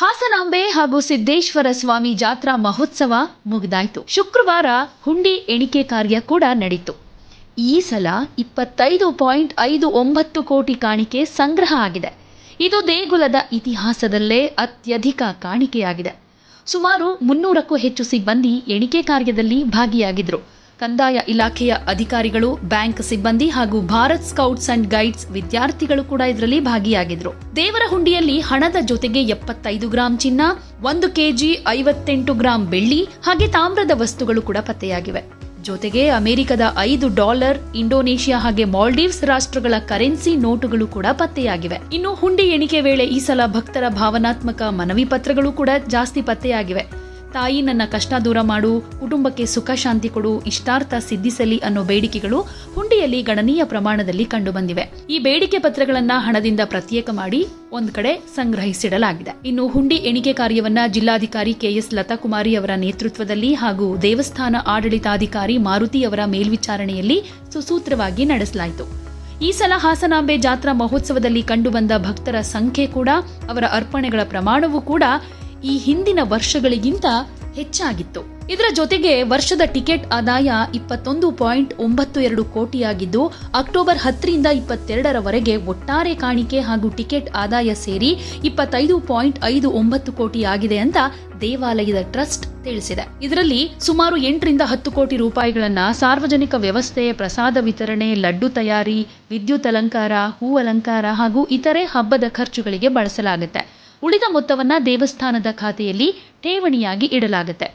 ಹಾಸನಾಂಬೆ ಹಾಗೂ ಸಿದ್ದೇಶ್ವರ ಸ್ವಾಮಿ ಜಾತ್ರಾ ಮಹೋತ್ಸವ ಮುಗಿದಾಯ್ತು. ಶುಕ್ರವಾರ ಹುಂಡಿ ಎಣಿಕೆ ಕಾರ್ಯ ಕೂಡ ನಡೀತು. ಈ ಸಲ ಇಪ್ಪತ್ತೈದು ಪಾಯಿಂಟ್ ಐದು ಒಂಬತ್ತು ಕೋಟಿ ಕಾಣಿಕೆ ಸಂಗ್ರಹ ಆಗಿದೆ. ಇದು ದೇಗುಲದ ಇತಿಹಾಸದಲ್ಲೇ ಅತ್ಯಧಿಕ ಕಾಣಿಕೆಯಾಗಿದೆ. ಸುಮಾರು ಮುನ್ನೂರಕ್ಕೂ ಹೆಚ್ಚು ಸಿಬ್ಬಂದಿ ಎಣಿಕೆ ಕಾರ್ಯದಲ್ಲಿ ಭಾಗಿಯಾಗಿದ್ರು. ಕಂದಾಯ ಇಲಾಖೆಯ ಅಧಿಕಾರಿಗಳು, ಬ್ಯಾಂಕ್ ಸಿಬ್ಬಂದಿ ಹಾಗೂ ಭಾರತ್ ಸ್ಕೌಟ್ಸ್ ಅಂಡ್ ಗೈಡ್ಸ್ ವಿದ್ಯಾರ್ಥಿಗಳು ಕೂಡ ಇದರಲ್ಲಿ ಭಾಗಿಯಾಗಿದ್ರು. ದೇವರ ಹುಂಡಿಯಲ್ಲಿ ಹಣದ ಜೊತೆಗೆ ಎಪ್ಪತ್ತೈದು ಗ್ರಾಂ ಚಿನ್ನ, ಒಂದು ಕೆಜಿ ಐವತ್ತೆಂಟು ಗ್ರಾಂ ಬೆಳ್ಳಿ ಹಾಗೆ ತಾಮ್ರದ ವಸ್ತುಗಳು ಕೂಡ ಪತ್ತೆಯಾಗಿವೆ. ಜೊತೆಗೆ ಅಮೆರಿಕದ ಐದು ಡಾಲರ್, ಇಂಡೋನೇಷಿಯಾ ಹಾಗೆ ಮಾಲ್ಡೀವ್ಸ್ ರಾಷ್ಟ್ರಗಳ ಕರೆನ್ಸಿ ನೋಟುಗಳು ಕೂಡ ಪತ್ತೆಯಾಗಿವೆ. ಇನ್ನು ಹುಂಡಿ ಎಣಿಕೆ ವೇಳೆ ಈ ಸಲ ಭಕ್ತರ ಭಾವನಾತ್ಮಕ ಮನವಿ ಪತ್ರಗಳು ಕೂಡ ಜಾಸ್ತಿ ಪತ್ತೆಯಾಗಿವೆ. ತಾಯಿ ನನ್ನ ಕಷ್ಟ ದೂರ ಮಾಡು, ಕುಟುಂಬಕ್ಕೆ ಸುಖ ಶಾಂತಿ ಕೊಡು, ಇಷ್ಟಾರ್ಥ ಸಿದ್ಧಿಸಲಿ ಅನ್ನೋ ಬೇಡಿಕೆಗಳು ಹುಂಡಿಯಲ್ಲಿ ಗಣನೀಯ ಪ್ರಮಾಣದಲ್ಲಿ ಕಂಡುಬಂದಿವೆ. ಈ ಬೇಡಿಕೆ ಪತ್ರಗಳನ್ನ ಹಣದಿಂದ ಪ್ರತ್ಯೇಕ ಮಾಡಿ ಒಂದ್ ಕಡೆ ಸಂಗ್ರಹಿಸಿಡಲಾಗಿದೆ. ಇನ್ನು ಹುಂಡಿ ಎಣಿಕೆ ಕಾರ್ಯವನ್ನ ಜಿಲ್ಲಾಧಿಕಾರಿ ಕೆಎಸ್ ಲತಾಕುಮಾರಿ ಅವರ ನೇತೃತ್ವದಲ್ಲಿ ಹಾಗೂ ದೇವಸ್ಥಾನ ಆಡಳಿತಾಧಿಕಾರಿ ಮಾರುತಿ ಅವರ ಮೇಲ್ವಿಚಾರಣೆಯಲ್ಲಿ ಸುಸೂತ್ರವಾಗಿ ನಡೆಸಲಾಯಿತು. ಈ ಸಲ ಹಾಸನಾಂಬೆ ಜಾತ್ರಾ ಮಹೋತ್ಸವದಲ್ಲಿ ಕಂಡುಬಂದ ಭಕ್ತರ ಸಂಖ್ಯೆ ಕೂಡ, ಅವರ ಅರ್ಪಣೆಗಳ ಪ್ರಮಾಣವೂ ಕೂಡ ಈ ಹಿಂದಿನ ವರ್ಷಗಳಿಗಿಂತ ಹೆಚ್ಚಾಗಿತ್ತು. ಇದರ ಜೊತೆಗೆ ವರ್ಷದ ಟಿಕೆಟ್ ಆದಾಯ ಇಪ್ಪತ್ತೊಂದು ಪಾಯಿಂಟ್ ಒಂಬತ್ತು ಎರಡು ಕೋಟಿಯಾಗಿದ್ದು, ಅಕ್ಟೋಬರ್ ಹತ್ತರಿಂದ ಇಪ್ಪತ್ತೆರಡರವರೆಗೆ ಒಟ್ಟಾರೆ ಕಾಣಿಕೆ ಹಾಗೂ ಟಿಕೆಟ್ ಆದಾಯ ಸೇರಿ ಇಪ್ಪತ್ತೈದು ಪಾಯಿಂಟ್ ಐದು ಒಂಬತ್ತು ಕೋಟಿ ಅಂತ ದೇವಾಲಯದ ಟ್ರಸ್ಟ್ ತಿಳಿಸಿದೆ. ಇದರಲ್ಲಿ ಸುಮಾರು ಎಂಟರಿಂದ ಹತ್ತು ಕೋಟಿ ರೂಪಾಯಿಗಳನ್ನ ಸಾರ್ವಜನಿಕ ವ್ಯವಸ್ಥೆ, ಪ್ರಸಾದ ವಿತರಣೆ, ಲಡ್ಡು ತಯಾರಿ, ವಿದ್ಯುತ್ ಅಲಂಕಾರ, ಹೂ ಅಲಂಕಾರ ಹಾಗೂ ಇತರೆ ಹಬ್ಬದ ಖರ್ಚುಗಳಿಗೆ ಬಳಸಲಾಗುತ್ತೆ. ಉಳಿದ ಮೊತ್ತವನ್ನ ದೇವಸ್ಥಾನದ ಖಾತೆಯಲ್ಲಿ ಠೇವಣಿಯಾಗಿ ಇಡಲಾಗುತ್ತೆ.